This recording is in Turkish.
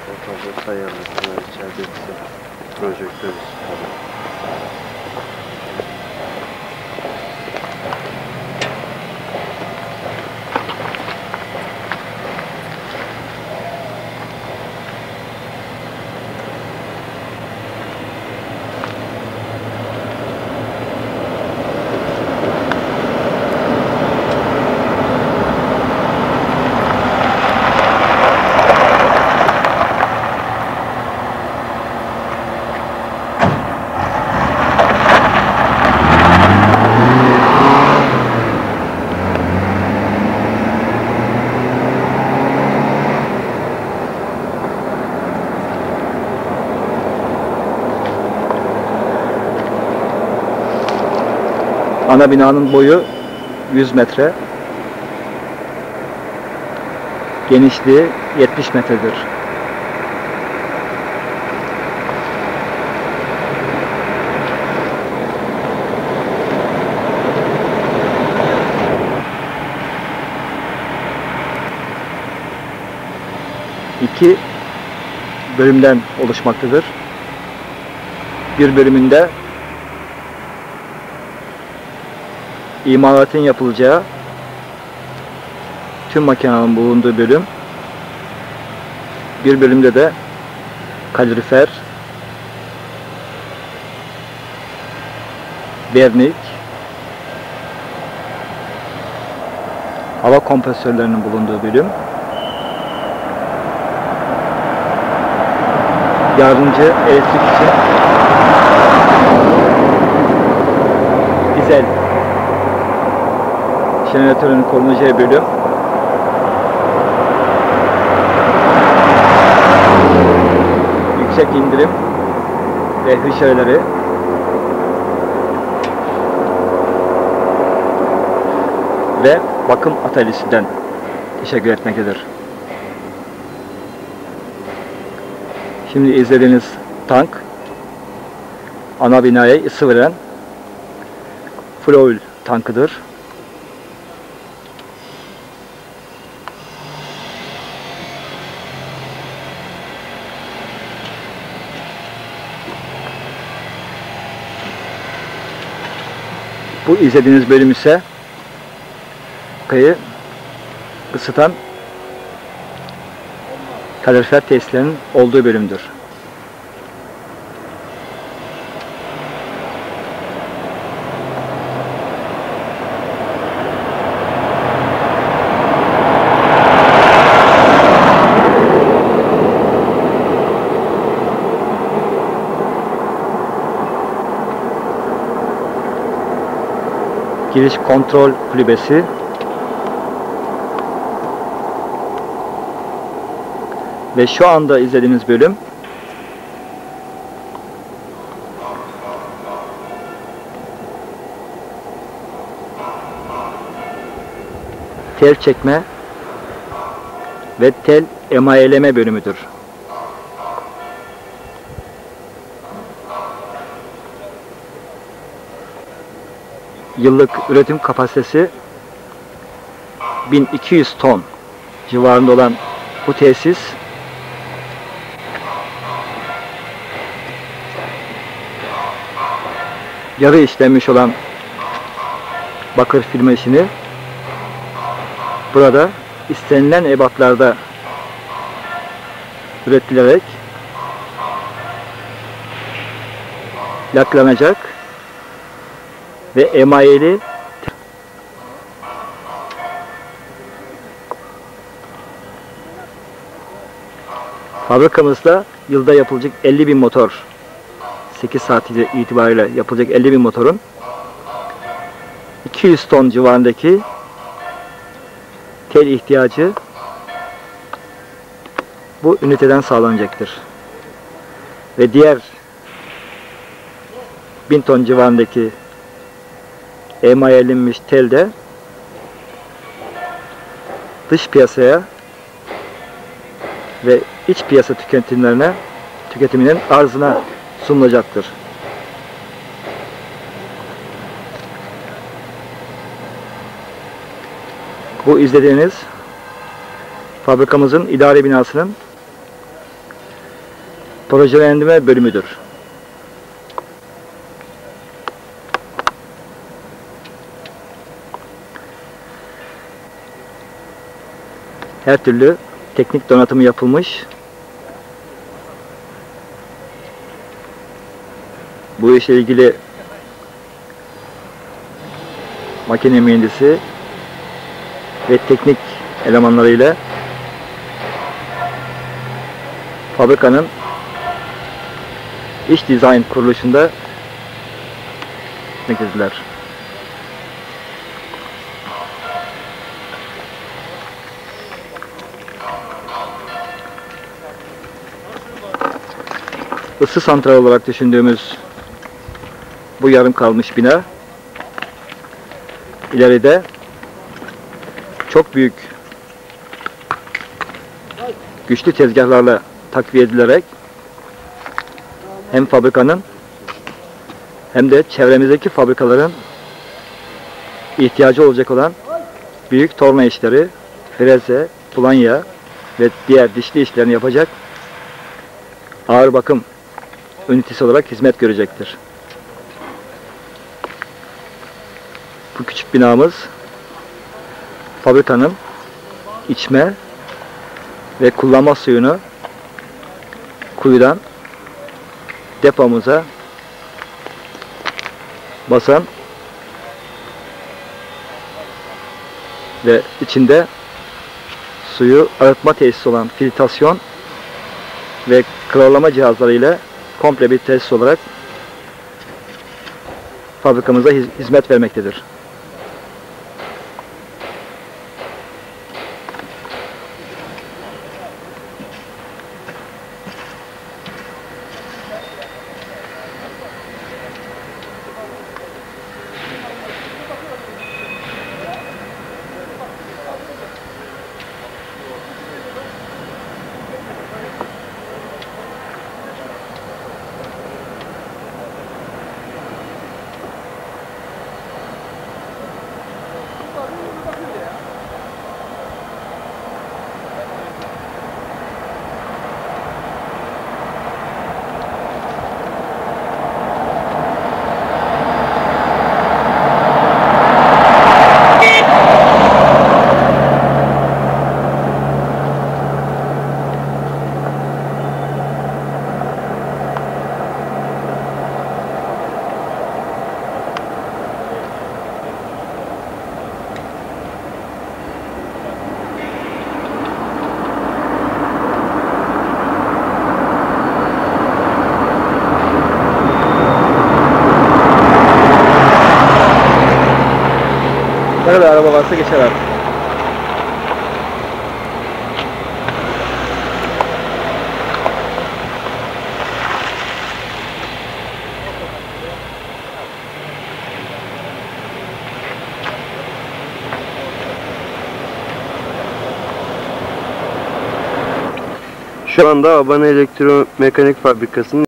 Fotovoltaiya mekanizasyon projesi Ana binanın boyu 100 metre. Genişliği 70 metredir. İki bölümden oluşmaktadır. Bir bölümünde imalatın yapılacağı tüm makinenin bulunduğu bölüm. Bir bölümde de kalorifer, vernik, hava kompresörlerinin bulunduğu bölüm. Yardımcı elektrik için dizel jeneratörün korunacağı bölüm. Yüksek indirim ve hış ayarları. Ve bakım atölyesinden teşekkür etmektedir. Şimdi izlediğiniz tank ana binaya ısı veren fuel tankıdır. Bu izlediğiniz bölüm ise kayı ısıtan kalorifer tesislerinin olduğu bölümdür. Giriş kontrol kulübesi ve şu anda izlediğiniz bölüm tel çekme ve tel emayeleme bölümüdür. Yıllık üretim kapasitesi 1200 ton civarında olan bu tesis yarı işlenmiş olan bakır firma işini burada istenilen ebatlarda üretilerek laklanacak ve emayeli fabrikamızda yılda yapılacak 50 bin motor 8 saat itibariyle yapılacak 50 bin motorun 200 ton civarındaki tel ihtiyacı bu üniteden sağlanacaktır. Ve diğer 1000 ton civarındaki emayelenmiş tel de dış piyasaya ve iç piyasa tüketimlerine tüketiminin arzına sunulacaktır. Bu izlediğiniz fabrikamızın idare binasının projelendirme bölümüdür. Her türlü teknik donatımı yapılmış. Bu işle ilgili makine mühendisi ve teknik elemanlarıyla fabrikanın iç dizayn kuruluşunda gitmektedirler. Isı santral olarak düşündüğümüz bu yarım kalmış bina ileride çok büyük güçlü tezgahlarla takviye edilerek hem fabrikanın hem de çevremizdeki fabrikaların ihtiyacı olacak olan büyük torna işleri, freze, planya ve diğer dişli işlerini yapacak ağır bakım ünitesi olarak hizmet görecektir. Bu küçük binamız fabrikanın içme ve kullanma suyunu kuyudan depomuza basan ve içinde suyu arıtma tesisi olan filtrasyon ve kralama cihazları ile komple bir tesis olarak fabrikamıza hiz- hizmet vermektedir. Ne kadar araba varsa geçer artık. Şu anda Abana Elektromekanik Fabrikası'nın